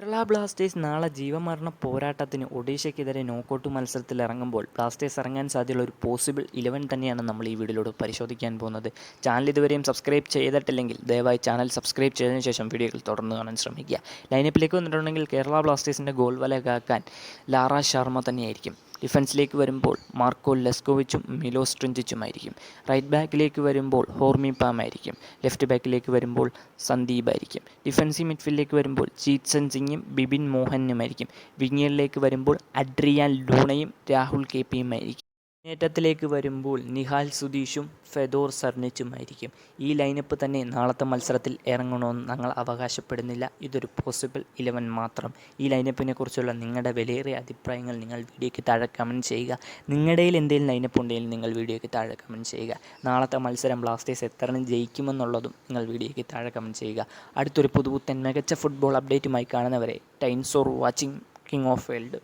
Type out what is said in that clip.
Kerala Blasters നാളെ ജീവമരണ പോരാട്ടത്തിന് ഒഡീഷയ്ക്കെതിരെ knockout മത്സരത്തിൽ ഇറങ്ങുമ്പോൾ ബ്ലാസ്റ്റേഴ്സ് ഇറങ്ങാൻ സാധ്യതയുള്ള ഒരു പോസിബിൾ ഇലവൻ തന്നെയാണ് നമ്മൾ ഈ വീഡിയോയിലൂടെ പരിശോധിക്കാൻ പോകുന്നത്. ചാനൽ ഇതുവരെയും സബ്സ്ക്രൈബ് ചെയ്തിട്ടില്ലെങ്കിൽ ദയവായി ചാനൽ സബ്സ്ക്രൈബ് ചെയ്തതിനു ശേഷം വീഡിയോകൾ തുടർന്ന് കാണാൻ ശ്രമിക്കുക. ലൈനപ്പിലേക്ക് വന്നിട്ടുണ്ടെങ്കിൽ കേരള ബ്ലാസ്റ്റേഴ്സിന്റെ ഗോൾ വല കാക്കാൻ ലാറ ശർമ്മ തന്നെയായിരിക്കും. ഡിഫൻസിലേക്ക് വരുമ്പോൾ മാർക്കോ ലെസ്കോവിച്ചും മിലോ സ്ട്രിഞ്ചിച്ചും ആയിരിക്കും റൈറ്റ് ബാക്കിലേക്ക് വരുമ്പോൾ ഹോർമി പാം ആയിരിക്കും ലെഫ്റ്റ് ബാക്കിലേക്ക് വരുമ്പോൾ സന്ദീപ് ആയിരിക്കും ഡിഫൻസീവ് മിഡ്ഫീൽഡിലേക്ക് വരുമ്പോൾ ജീത്സൻ സിംഗും ബിബിൻ മോഹനുമായിരിക്കും. വിങ്ങിയറിലേക്ക് വരുമ്പോൾ അഡ്രിയാൻ ലൂണയും രാഹുൽ കെ പിയും മുന്നേറ്റത്തിലേക്ക് വരുമ്പോൾ നിഹാൽ സുധീഷും ഫെദോർ സർണിച്ചുമായിരിക്കും ഈ ലൈനപ്പ് തന്നെ നാളത്തെ മത്സരത്തിൽ ഇറങ്ങണമെന്ന് ഞങ്ങൾ അവകാശപ്പെടുന്നില്ല. ഇതൊരു പോസിബിൾ ഇലവൻ മാത്രം. ഈ ലൈനപ്പിനെ കുറിച്ചുള്ള നിങ്ങളുടെ വിലയേറിയ അഭിപ്രായങ്ങൾ നിങ്ങൾ വീഡിയോയ്ക്ക് താഴെ കമന്റ് ചെയ്യുക. നിങ്ങളുടെ കയ്യിൽ എന്തെങ്കിലും ലൈനപ്പ് ഉണ്ടെങ്കിൽ നിങ്ങൾ വീഡിയോയ്ക്ക് താഴെ കമന്റ് ചെയ്യുക. നാളത്തെ മത്സരം ബ്ലാസ്റ്റേഴ്സ് എത്ര എണ്ണം ജയിക്കുമെന്നുള്ളതും നിങ്ങൾ വീഡിയോയ്ക്ക് താഴെ കമന്റ് ചെയ്യുക. അടുത്തൊരു പുതുപുത്തൻ മികച്ച ഫുട്ബോൾ അപ്ഡേറ്റുമായി കാണുന്നവരെ times or watching king of world